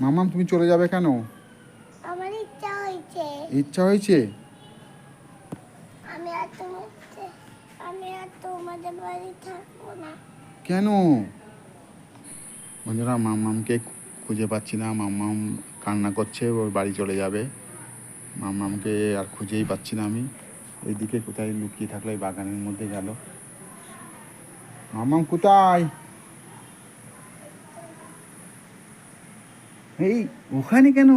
মামাম তুমি চলে যাবে কেন? আমার ইচ্ছা হয়েছে। ইচ্ছা হয়েছে? আমি আর তোমার আমি আর তোমাদের বাড়ি থাকব না। কেন? বন্ধুরা মামামকে খুঁজে পাচ্ছি না। মামাম কান্না করছে ওর বাড়ি চলে যাবে। মামামকে আর খুঁজেই পাচ্ছি না আমি। ওইদিকে কোথায় লুকিয়ে থাকল এই বাগানের মধ্যে গেল। মামাম কোথায়? এই, ওখানে কেন?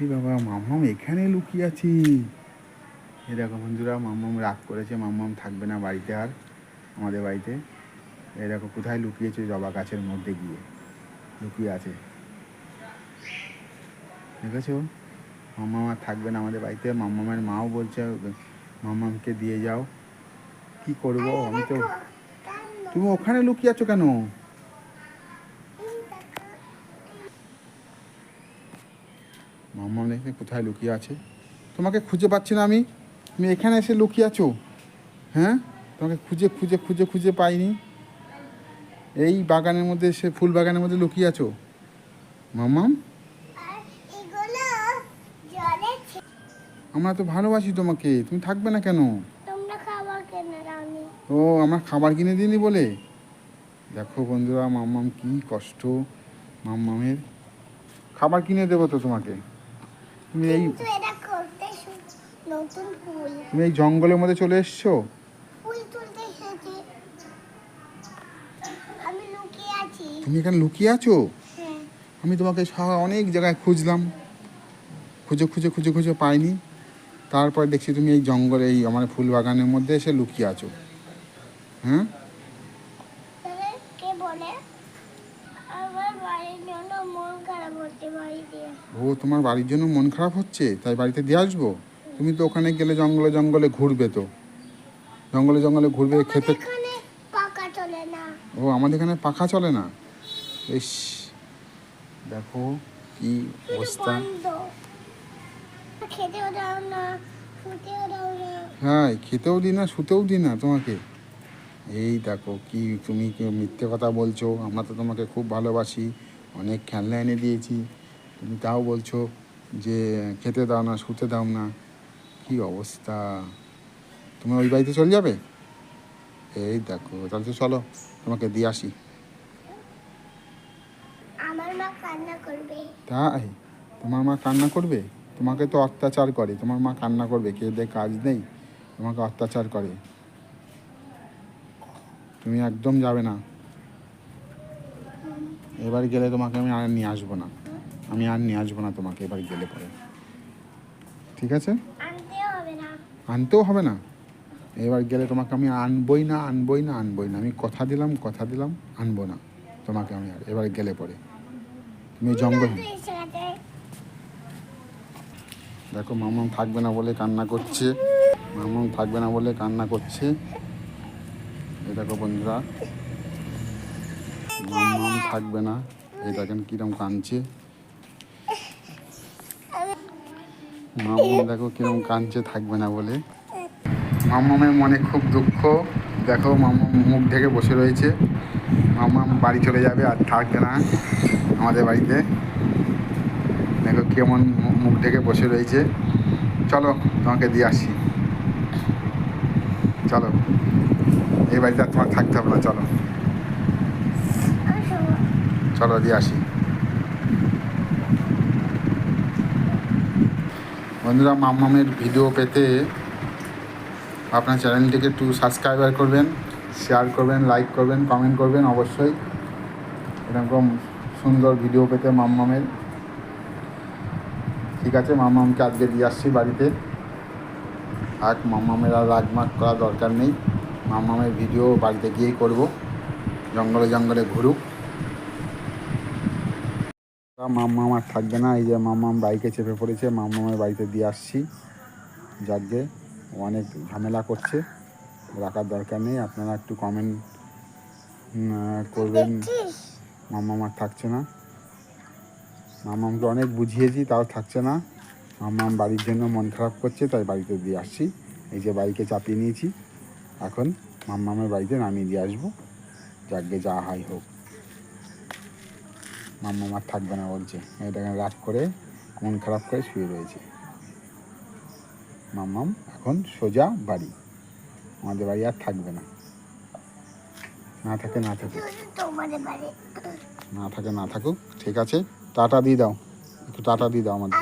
এই বাবা মামাম এখানে লুকিয়ে আছি। এই দেখো বন্ধুরা মামাম রাগ করেছে মামাম থাকবে না বাড়িতে আর, আমাদের বাড়িতে। এই দেখো, কোথায় লুকিয়েছে জবা গাছের মধ্যে গিয়ে, লুকিয়ে আছে। দেখেছ? মাম্মা আর থাকবে না আমাদের বাড়িতে, মাম্মামের মাও বলছে, মাম্মামকে দিয়ে যাও। কি করব? আমি তো তুমি ওখানে লুকিয়ে আছো কেন? মাম্মাম দেখতে কোথায় লুকিয়ে আছে? তোমাকে খুঁজে পাচ্ছি না আমি। তুমি এখানে এসে লুকিয়ে আছো? হ্যাঁ? তোমাকে খুঁজে খুঁজে খুঁজে খুঁজে পাইনি। এই বাগানের মধ্যে সে ফুল বাগানের মধ্যে লুকিয়ে আছো? ছে- আমরা তো ভালোবাসি তোমাকে। তুমি থাকবে না কেন? ও, আমার খাবার কিনে দিনি বলে? দেখো বন্ধুরা, মাম্মাম কি কষ্ট। মাম্মামের খাবার কিনে দেবো তো তোমাকে। তুমি এই তুমি এই জঙ্গলের মধ্যে চলে এসছো? তুমি এখানে লুকিয়ে আছো? হ্যাঁ। আমি তোমাকে অনেক জায়গায় খুঁজলাম। খুঁজে খুঁজে খুঁজে খুঁজে পাইনি। তারপর দেখছি তুমি এই জঙ্গলে এই আমার ফুল বাগানের মধ্যে এসে লুকিয়ে আছো। হ্যাঁ তাহলে কে বলে আমার বাড়ির জন্য মন খারাপ হচ্ছে বাড়ি দিয়ে ও তোমার বাড়ির জন্য মন খারাপ হচ্ছে? তাই বাড়িতে দিয়ে আসব? তুমি তো ওখানে গেলে জঙ্গলে জঙ্গলে ঘুরবে তো। জঙ্গলে জঙ্গলে ঘুরবে খেতে ও আমাদের এখানে পাখা চলে না? ইস দেখো কি অবস্থা। হ্যাঁ খেতেও দিই না শুতেও দিই না তোমাকে। এই দেখো কি তুমি কি মিথ্যে কথা বলছো আমরা তো তোমাকে খুব ভালোবাসি। অনেক খেলনা এনে দিয়েছি। তুমি তাও বলছো যে খেতে দাও না শুতে দাও না। কি অবস্থা? তুমি ওই বাড়িতে চলে যাবে? এই দেখো তাহলে তো চলো তোমাকে দিয়ে আসি। আমার মা কান্না করবে। তাই? তোমার মা কান্না করবে? তোমাকে তো অত্যাচার করে। তোমার মা কান্না করবে কে দে কাজ নেই। তোমাকে অত্যাচার করে। তুমি একদম যাবে না। এবার গেলে তোমাকে আমি আর নিয়ে আসব না। আমি আর নিয়ে আসব না তোমাকে এবার গেলে পরে। ঠিক আছে? আনতেও হবে না। এবার গেলে তোমাকে আমি আনবই না আনবই না আনবই না। আমি কথা দিলাম কথা দিলাম আনব না তোমাকে আমি আর। এবার গেলে পরে। তুমি জঙ্গল। দেখো মামাম থাকবে না বলে কান্না করছে। মামাম থাকবে না বলে কান্না করছে। এই দেখো বন্ধুরা মামাম থাকবে না। এই দেখেন কিরম কাঁদছে? মামাম দেখো কিরম কাঁদছে, থাকবে না বলে। মামামের মনে খুব দুঃখ। দেখো মামাম মুখ ঢেকে বসে রয়েছে। মামাম বাড়ি চলে যাবে আর থাকবে না আমাদের বাড়িতে। দেখো কেমন মুখ ঢেকে বসে রয়েছে। চলো, তোমাকে দিয়ে আসি। চলো, এই বাড়িতে আর তোমার থাকতে হবে না, চলো। চলো দিয়ে আসি। বন্ধুরা, মাম্মামের ভিডিও পেতে আপনার চ্যানেলটিকে একটু সাবস্ক্রাইবার করবেন শেয়ার করবেন লাইক করবেন কমেন্ট করবেন অবশ্যই। এরকম সুন্দর ভিডিও পেতে মাম্মামের। ঠিক আছে, মাম্মামকে আজকে দিয়ে আসছি বাড়িতে। আর মাম্মামের আর রাগমাগ করা দরকার নেই। মাম্মামের ভিডিও বাড়িতে গিয়েই করব। জঙ্গলে জঙ্গলে ঘুরুক। মাম্মা আমার থাকবে না এই যে মাম্মাম বাইকে চেপে পড়েছে মাম্মামের বাড়িতে দিয়ে আসছি। যাকে অনেক ঝামেলা করছে রাখার দরকার নেই আপনারা একটু কমেন্ট করবেন। মাম্মা আমার থাকছে না। মাম্মামকে অনেক বুঝিয়েছি তাও থাকছে না। মাম্মাম বাড়ির জন্য মন খারাপ করছে তাই বাড়িতে দিয়ে আসছি। এই যে বাইকে চাপিয়ে নিয়েছি এখন মাম্মামের বাড়িতে নামিয়ে দিয়ে আসব। যাকে যা হয় হোক। মাম্মা আমার থাকবে না বলছে। এটাকে রাগ করে মন খারাপ করে শুয়ে রয়েছে। মাম্মাম এখন সোজা বাড়ি। আমাদের বাড়ি আর থাকবে না। না থাকে না তোমাদের বাড়ি না থাকে না থাকুক ঠিক আছে। টাটা দিয়ে দাও। একটু টাটা দিয়ে দাও আমাদের।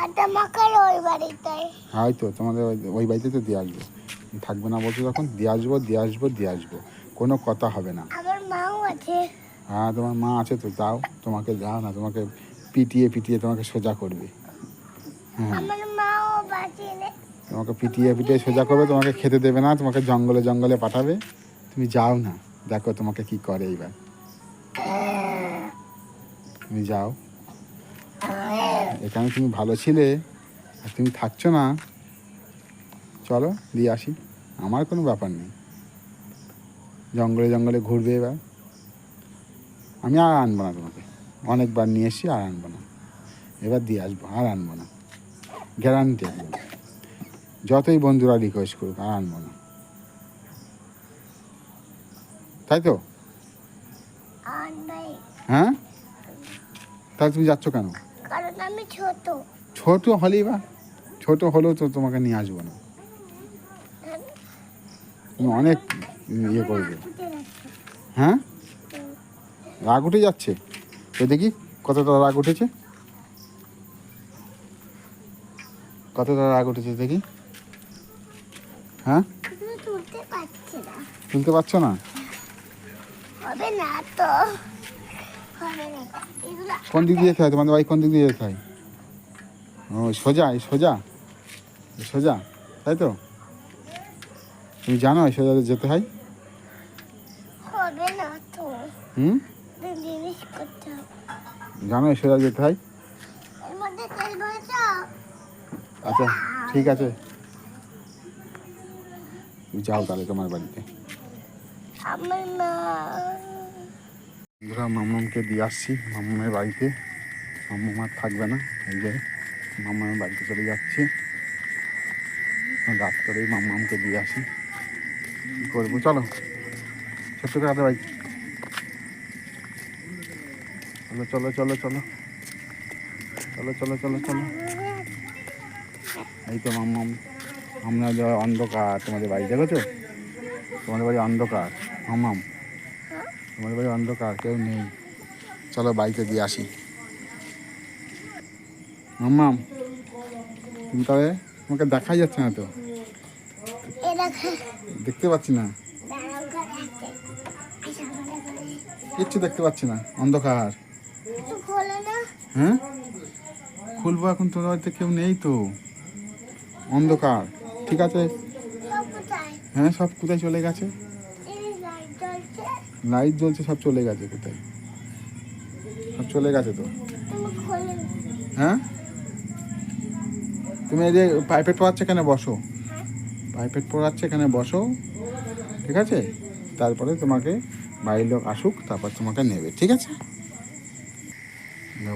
হয়তো তোমাদের ওই- ওই বাড়িতে তো দিয়ে আসব। থাকবে না বলছো তখন দিয়ে আসব দিয়ে আসব দিয়ে আসব। কোনো কথা হবে না। আমার মাও আছে। হ্যাঁ তোমার মা আছে তো যাও তোমাকে যাও না তোমাকে পিটিয়ে পিটিয়ে তোমাকে সোজা করবে। হ্যাঁ। তোমাকে পিটিয়ে পিটিয়ে সোজা করবে তোমাকে খেতে দেবে না তোমাকে জঙ্গলে জঙ্গলে পাঠাবে। তুমি যাও না দেখো তোমাকে কি করে এইবার তুমি যাও। এখানে তুমি ভালো ছিলে আর তুমি থাকছো না। চলো দিয়ে আসি। আমার কোনো ব্যাপার নেই। জঙ্গলে জঙ্গলে ঘুরবে এবার। আমি আর আনব না তোমাকে। অনেকবার নিয়ে এসছি আর আনব না। এবার দিয়ে আসব আর আনব না। গ্যারান্টি একদম যতই বন্ধুরা রিকোয়েস্ট করুক আর আনব না। তাই তো? হ্যাঁ? তাহলে তুমি যাচ্ছ কেন? ছোট। ছোট হলেই বা ছোট হলেও তো তোমাকে নিয়ে আসব না। তুমি অনেক ইয়ে করবে হ্যাঁ? রাগ উঠে যাচ্ছে। তো দেখি কতটা রাগ উঠেছে। কতটা রাগ উঠেছে দেখি। হ্যাঁ? তুলতে পারছি না। শুনতে পাচ্ছ না? হবে তো। কোন দিক দিয়ে হয় তোমাদের বাড়ি কোন দিক দিয়ে যেতে হয় ও সোজা এই সোজা। সোজা তাই তো? তুমি জানো সোজা যেতে হয়? হবে না তো। হুম? এই সোজা যেতে হয় আচ্ছা ঠিক আছে। যাও তাহলে তোমার বাড়িতে। বন্ধুরা মামামকে দিয়ে আসছি মামামের বাড়িতে। মামাম আর থাকবে না এই যে মামামের বাড়িতে চলে যাচ্ছি। রাত করেই মামামকে দিয়ে আসি। কী করব? চলো ছোট্ট কাদের বাড়ি। চলো চলো চলো চলো। চলো চলো চলো চলো। এই তো মাম্মাম আমরা যা অন্ধকার তোমাদের বাড়ি দেখেছ? তোমাদের বাড়ি অন্ধকার। মাম্মাম তোমাদের বাড়ি অন্ধকার কেউ নেই। চলো বাড়িতে দিয়ে আসি। মাম্মাম তুমি তবে তোমাকে দেখাই যাচ্ছে না তো? দেখতে পাচ্ছি না। কিচ্ছু দেখতে পাচ্ছি না। অন্ধকার। হ্যাঁ খুলবো এখন তোমার বাড়িতে কেউ নেই তো? অন্ধকার ঠিক আছে? হ্যাঁ সব কোথায় চলে গেছে? লাইট জ্বলছে। সব চলে গেছে কোথায়? সব চলে গেছে তো। হ্যাঁ? তুমি এই যে পাইপেট পড়াচ্ছে এখানে বসো। পাইপেট পড়াচ্ছে এখানে বসো। ঠিক আছে? তারপরে তোমাকে বাড়ির লোক আসুক তারপর তোমাকে নেবে ঠিক আছে?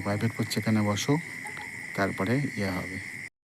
প্রাইভেট করছে সেখানে বসো তারপরে ইয়ে হবে।